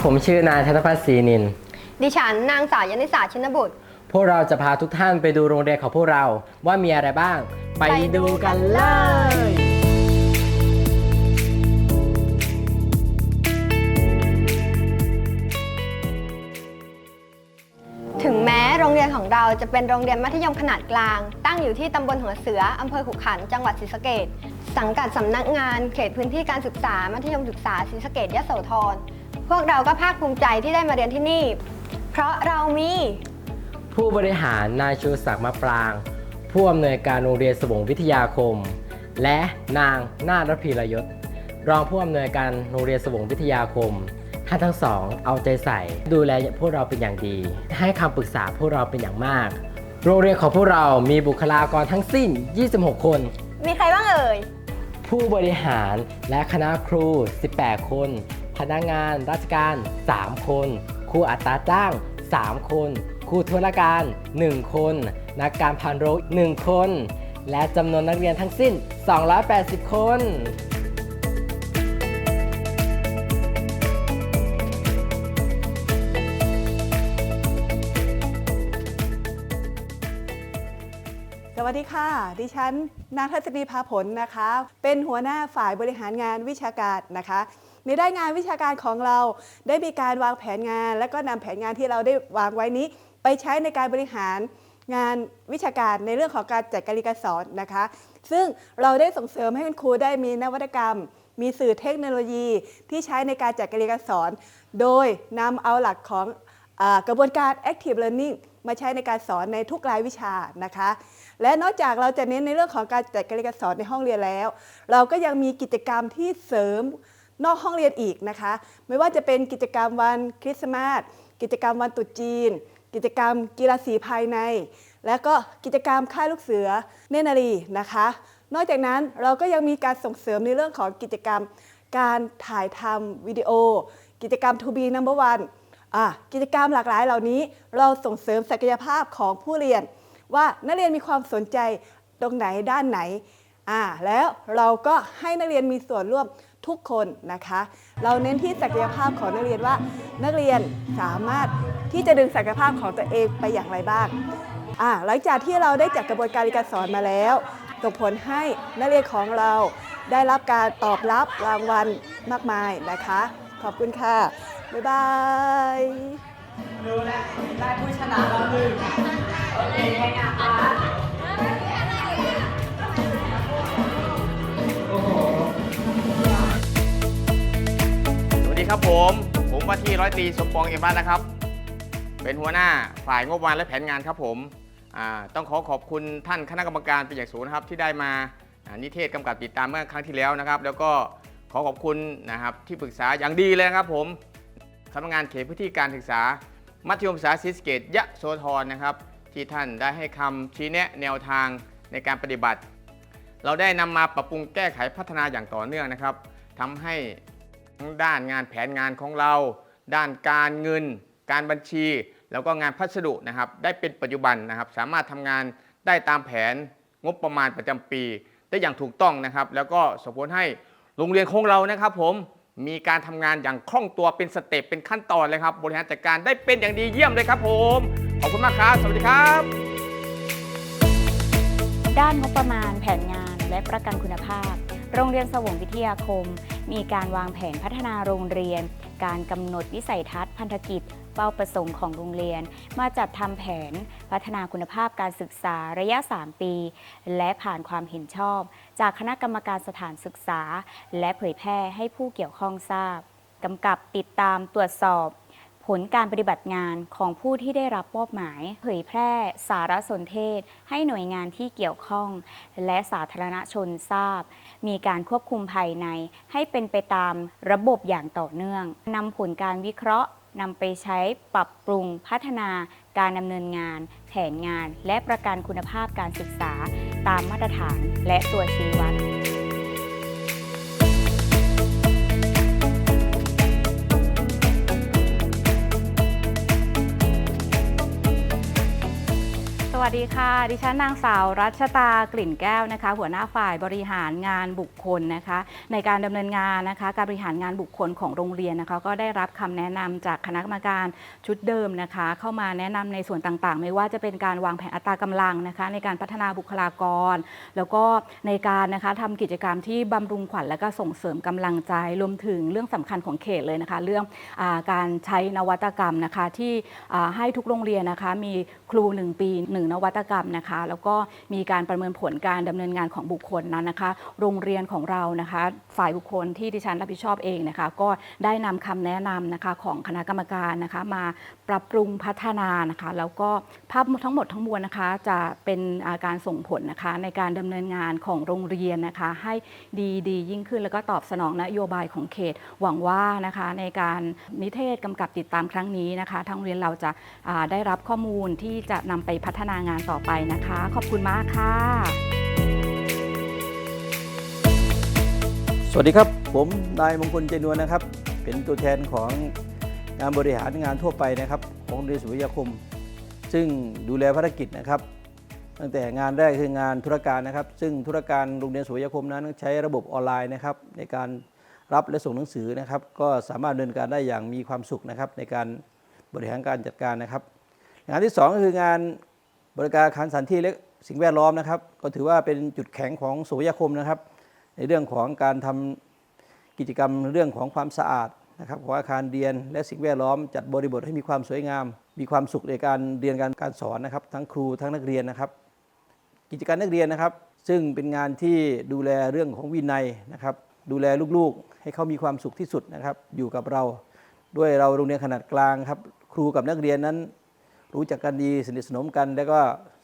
สวัสดีครับผมชื่อนายธนพัฒน์ศรีนิน ดิฉันนางสาวยนิสาชินบุตร พวกเราจะพาทุกท่านไปดูโรงเรียนของพวกเราว่ามีอะไรบ้าง ไปดูกันเลย ถึงแม้โรงเรียนของเราจะเป็นโรงเรียนมัธยมขนาดกลาง ตั้งอยู่ที่ตำบลหัวเสืออำเภอขุขันธ์จังหวัดศรีสะเกษสังกัดสำนักงานเขตพื้นที่การศึกษามัธยมศึกษาศรีสะเกษยโสธร พวกเราก็ภาคภูมิใจที่ได้มาเรียนที่นี่ เพราะเรามี ผู้บริหารนายชูศักดิ์มะปราง ผู้อำนวยการโรงเรียนสวงวิทยาคม และนางนาฏรพีรยศรองผู้อำนวยการโรงเรียนสวงวิทยาคม ท่านทั้งสองเอาใจใส่ ดูแลพวกเราเป็นอย่างดี ให้คำปรึกษาพวกเราเป็นอย่างมาก โรงเรียนของพวกเรามีบุคลากรทั้งสิ้น 26 คน มีใครบ้างเอ่ย ผู้บริหารและคณะครู 18 คน พนักงานราชการ 3 คน ครูอัตราจ้าง 3 คน ครูธุรการ 1 คน นักการพันโรง1 คน และจำนวนนักเรียนทั้งสิ้น 280 คนสวัสดีค่ะ ดิฉันนางทัศนีพาผลนะคะ เป็นหัวหน้าฝ่ายบริหารงานวิชาการนะคะ ในด้านงานวิชาการของเราได้มีการวางแผนงาน และก็นำแผนงานที่เราได้วางไว้นี้ ไปใช้ในการบริหารงานวิชาการในเรื่องของการจัดการเรียนการสอนนะคะ ซึ่งเราได้ส่งเสริมให้คุณครูได้มีนวัตกรรม มีสื่อเทคโนโลยีที่ใช้ในการจัดการเรียนการสอน โดยนำเอาหลักของอกระบวนการ active learning มาใช้ในการสอนในทุกรายวิชานะคะ และนอกจากเราจะเน้นในเรื่องของการจัดการเรียนการสอนในห้องเรียนแล้ว เราก็ยังมีกิจกรรมที่เสริม นอกห้องเรียนอีกนะคะ ไม่ว่าจะเป็นกิจกรรมวันคริสต์มาสกิจกรรมวันตรุษจีน กิจกรรมกีฬาสีภายใน และก็กิจกรรมค่ายลูกเสือเนนารีนะคะ นอกจากนั้นเราก็ยังมีการส่งเสริมในเรื่องของกิจกรรม การถ่ายทำวิดีโอ กิจกรรม To be number one กิจกรรมหลากหลายเหล่านี้ เราส่งเสริมศักยภาพของผู้เรียน ว่านักเรียนมีความสนใจตรงไหนด้านไหน แล้วเราก็ให้นักเรียนมีส่วนร่วม ทุกคนนะคะ เราเน้นที่ศักยภาพของนักเรียนว่า นักเรียนสามารถที่จะดึงศักยภาพของตัวเองไปอย่างไรบ้างหลังจากที่เราได้จัดกระบวนการการสอนมาแล้วส่งผลให้นักเรียนของเราได้รับการตอบรับรางวัลมากมายนะคะ ขอบคุณค่ะ บ๊ายบายสวัสดีค ครับผม ผมว่าที่ร้อยตรีสมปองเอ็มรัตน์นะครับ เป็นหัวหน้าฝ่ายงบประมาณและแผนงานครับผมต้องขอขอบคุณท่านคณะกรรมการเป็นอย่างสูงนะครับที่ได้มานิเทศกำกับติดตามเมื่อครั้งที่แล้วนะครับ แล้วก็ขอขอบคุณนะครับที่ปรึกษาอย่างดีเลยนะครับผมสำนักงานเขตพื้นที่การศึกษา มัธยมศึกษาศรีสเกตยะโสธรนะครับ ที่ท่านได้ให้คำชี้แนะแนวทางในการปฏิบัติ เราได้นำมาปรับปรุงแก้ไขพัฒนาอย่างต่อเนื่องนะครับทำให้ ทั้งด้านงานแผนงานของเรา ด้านการเงิน การบัญชี แล้วก็งานพัสดุนะครับ ได้เป็นปัจจุบันนะครับ สามารถทำงานได้ตามแผนงบประมาณประจำปี ได้อย่างถูกต้องนะครับ แล้วก็ส่งผลให้โรงเรียนของเรานะครับ ผมมีการทำงานอย่างคล่องตัวเป็นสเต็ปเป็นขั้นตอนเลยครับ บริหารจัดการได้เป็นอย่างดีเยี่ยมเลยครับผม ขอบคุณมากครับ สวัสดีครับ ด้านงบประมาณแผนงานและประกันคุณภาพ โรงเรียนสวงวิทยาคม มีการวางแผนพัฒนาโรงเรียน การกำหนดวิสัยทัศน์พันธกิจ เป้าประสงค์ของโรงเรียน มาจัดทำแผนพัฒนาคุณภาพการศึกษาระยะ 3 ปี และผ่านความเห็นชอบ จากคณะกรรมการสถานศึกษา และเผยแพร่ให้ผู้เกี่ยวข้องทราบกำกับติดตามตรวจสอบ ผลการปฏิบัติงานของผู้ที่ได้รับมอบหมาย เผยแพร่สารสนเทศ ให้หน่วยงานที่เกี่ยวข้อง และสาธารณชนทราบ มีการควบคุมภายใน ให้เป็นไปตามระบบอย่างต่อเนื่องนำผลการวิเคราะห์นำไปใช้ปรับปรุงพัฒนาการดำเนินงาน แผนงาน และประกันคุณภาพการศึกษา ตามมาตรฐานและตัวชี้วัด ดีค่ะ ดิฉันนางสาวรัชตากลิ่นแก้วนะคะ หัวหน้าฝ่ายบริหารงานบุคคลนะคะ ในการดำเนินงานนะคะ การบริหารงานบุคคลของโรงเรียนนะคะ ก็ได้รับคำแนะนำจากคณะกรรมการชุดเดิมนะคะ เข้ามาแนะนำในส่วนต่างๆ ไม่ว่าจะเป็นการวางแผนอัตรากำลังนะคะ ในการพัฒนาบุคลากร แล้วก็ในการนะคะทำกิจกรรมที่บำรุงขวัญและก็ส่งเสริมกำลังใจรวมถึงเรื่องสำคัญของเขตเลยนะคะ เรื่องอการใช้นวัตกรรมนะคะที่ให้ทุกโรงเรียนนะคะมีครู 1 ปี 1 นวัตกรรมนะคะ แล้วก็มีการประเมินผลการดำเนินงานของบุคคลนั้นนะคะ โรงเรียนของเรานะคะ ฝ่ายบุคคลที่ดิฉันรับผิดชอบเองนะคะ ก็ได้นำคำแนะนำนะคะของคณะกรรมการนะคะ มาปรับปรุงพัฒนานะคะ แล้วก็ภาพทั้งหมดทั้งมวลนะคะ จะเป็นอาการส่งผลนะคะ ในการดำเนินงานของโรงเรียนนะคะ ให้ดีดียิ่งขึ้นแล้วก็ตอบสนองนโยบายของเขต หวังว่านะคะในการนิเทศกำกับติดตามครั้งนี้นะคะทางเรียนเราจะาได้รับข้อมูลที่จะนำไปพัฒนางานต่อไปนะคะ ขอบคุณมากค่ะ สวัสดีครับ ผมนายมงคลเจนวลนะครับ เป็นตัวแทนของงานบริหารงานทั่วไปนะครับ ของโรงเรียนสุริยาคม ซึ่งดูแลภารกิจนะครับ ตั้งแต่งานแรกคืองานธุรการนะครับ ซึ่งธุรการโรงเรียนสุริยาคมนั้นใช้ระบบออนไลน์นะครับ ในการรับและส่งหนังสือนะครับ ก็สามารถดำเนินการได้อย่างมีความสุขนะครับ ในการบริหารการจัดการนะครับ งานที่ 2 ก็คืองาน บริการอาคารสถานที่และสิ่งแวดล้อมนะครับ ก็ถือว่าเป็นจุดแข็งของสุริยาคมนะครับ ในเรื่องของการทำกิจกรรมเรื่องของความสะอาดนะครับของอาคารเรียนและสิ่งแวดล้อม จัดบริบทให้มีความสวยงาม มีความสุขในการเรียนการการสอนนะครับ ทั้งครูทั้งนักเรียนนะครับ กิจการนักเรียนนะครับ ซึ่งเป็นงานที่ดูแลเรื่องของวินัยนะครับ ดูแลลูกๆ ให้เขามีความสุขที่สุดนะครับ อยู่กับเรา ด้วยเราโรงเรียนขนาดกลางครับ ครูกับนักเรียนนั้น รู้จักกันดีสนิทสนมกัน แล้วก็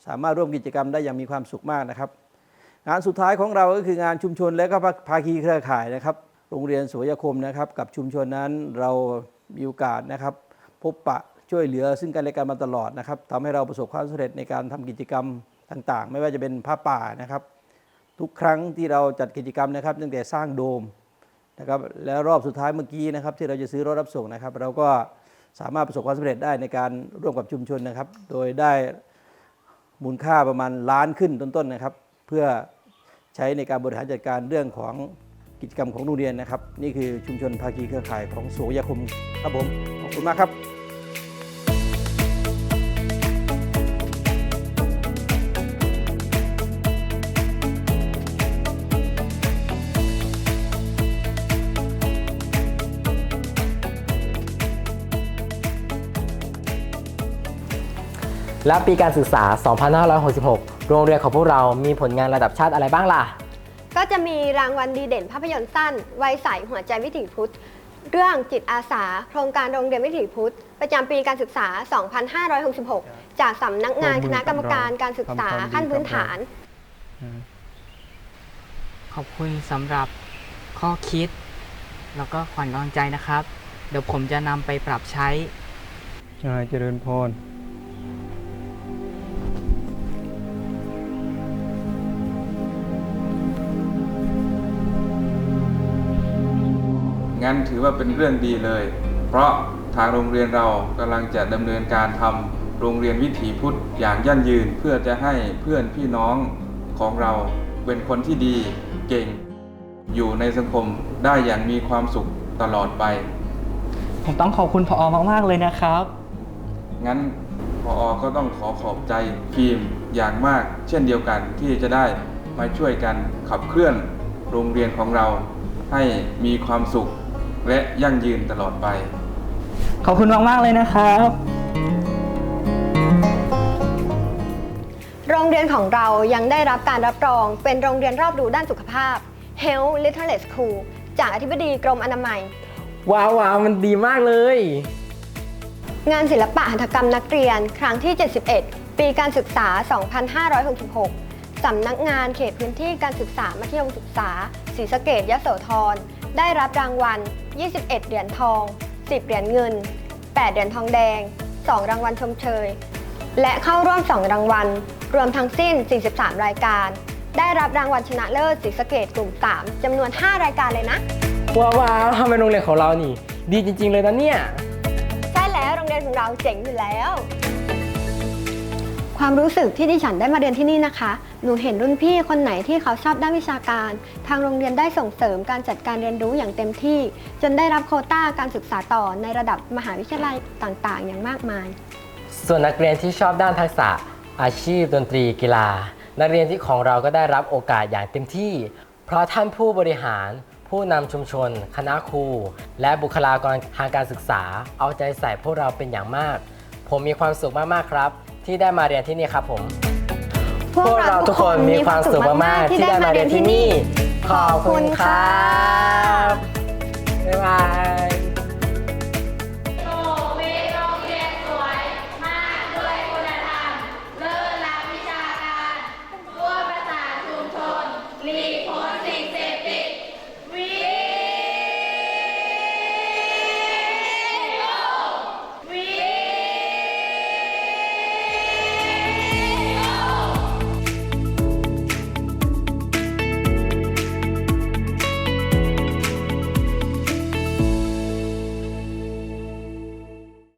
สามารถร่วมกิจกรรมได้อย่างมีความสุขมากนะครับ งานสุดท้ายของเราก็คืองานชุมชนและก็ภาคีเครือข่ายนะครับ โรงเรียนสวยคมนะครับ กับชุมชนนั้นเรามีโอกาสนะครับ พบปะช่วยเหลือซึ่งกันและกันมาตลอดนะครับทำให้เราประสบความสำเร็จในการทำกิจกรรมต่างๆ ไม่ว่าจะเป็นผ้าป่านะครับ ทุกครั้งที่เราจัดกิจกรรมนะครับ ตั้งแต่สร้างโดมนะครับแล้วรอบสุดท้ายเมื่อกี้นะครับ ที่เราจะซื้อรถรับส่งนะครับ เราก็ สามารถประสบความสำเร็จได้ในการร่วมกับชุมชนนะครับ โดยได้มูลค่าประมาณล้านขึ้นต้นๆนะครับ เพื่อใช้ในการบริหารจัดการเรื่องของกิจกรรมของโรงเรียนนะครับ นี่คือชุมชนภาคีเครือข่ายของโสยาคมครับผมขอบคุณมากครับ และปีการศึกษา 2566 โรงเรียนของพวกเรามีผลงานระดับชาติอะไรบ้างล่ะ ก็จะมีรางวัลดีเด่นภาพยนตร์สั้น วัยใสหัวใจวิถีพุทธ เรื่องจิตอาสา โครงการโรงเรียนวิถีพุทธ ประจำปีการศึกษา 2566 จากสำนักงานคณะกรรมการการศึกษาขั้นพื้นฐาน ขอบคุณสำหรับข้อคิด แล้วก็ขวัญกำลังใจนะครับ เดี๋ยวผมจะนำไปปรับใช้นายเจริญพร งั้นถือว่าเป็นเรื่องดีเลย เพราะทางโรงเรียนเรากำลังจะดำเนินการทำโรงเรียนวิถีพุทธอย่างยั่งยืนเพื่อจะให้เพื่อนพี่น้องของเราเป็นคนที่ดีเก่ง อยู่ในสังคมได้อย่างมีความสุขตลอดไป ผมต้องขอบคุณพอมาก ๆ เลยนะครับ งั้นพออก็ต้องขอขอบใจฟิล์มอย่างมาก เช่นเดียวกันที่จะได้มาช่วยกันขับเคลื่อนโรงเรียนของเราให้มีความสุข และยั่งยืนตลอดไป ขอบคุณมาก ๆ เลยนะครับ โรงเรียนของเรายังได้รับการรับรอง เป็นโรงเรียนรอบรู้ด้านสุขภาพ Health Literacy School จากอธิบดีกรมอนามัย ว้าวว้าวมันดีมากเลย งานศิลปะหัตถกรรมนักเรียน ครั้งที่ 71 ปีการศึกษา 2566 สำนักงานเขตพื้นที่การศึกษามัธยมศึกษาศรีสะเกดยโสธร ได้รับรางวัล 21 เหรียญทอง 10 เหรียญเงิน 8 เหรียญทองแดง 2 รางวัลชมเชย และเข้าร่วม 2 รางวัล รวมทั้งสิ้น 43 รายการ ได้รับรางวัลชนะเลิศศรีสะเกดกลุ่ม 3จำนวน 5 รายการเลยนะ ว้าวว้าวทำไมโรงเรียนของเรานี่ ดีจริง ๆ เลยนะเนี่ย ใช่แล้วโรงเรียนของเราเจ๋งอยู่แล้ว ความรู้สึกที่ดิฉันได้มาเรียนที่นี่นะคะ หนูเห็นรุ่นพี่คนไหนที่เขาชอบด้านวิชาการ ทางโรงเรียนได้ส่งเสริมการจัดการเรียนรู้อย่างเต็มที่ จนได้รับโคต้าการศึกษาต่อในระดับมหาวิทยาลัยต่างๆ อย่างมากมาย ส่วนนักเรียนที่ชอบด้านทักษะ อาชีพ ดนตรีกีฬา นักเรียนที่ของเราก็ได้รับโอกาสอย่างเต็มที่ เพราะท่านผู้บริหาร ผู้นำชุมชน คณะครู และบุคลากรทางการศึกษา เอาใจใส่พวกเราเป็นอย่างมาก ผมมีความสุขมากๆครับ ที่ได้มาเรียนที่นี่ครับผม พวกเราทุกคนมีความสุขมากๆที่ได้มาเรียนที่นี่ ขอบคุณครับบ๊ายบาย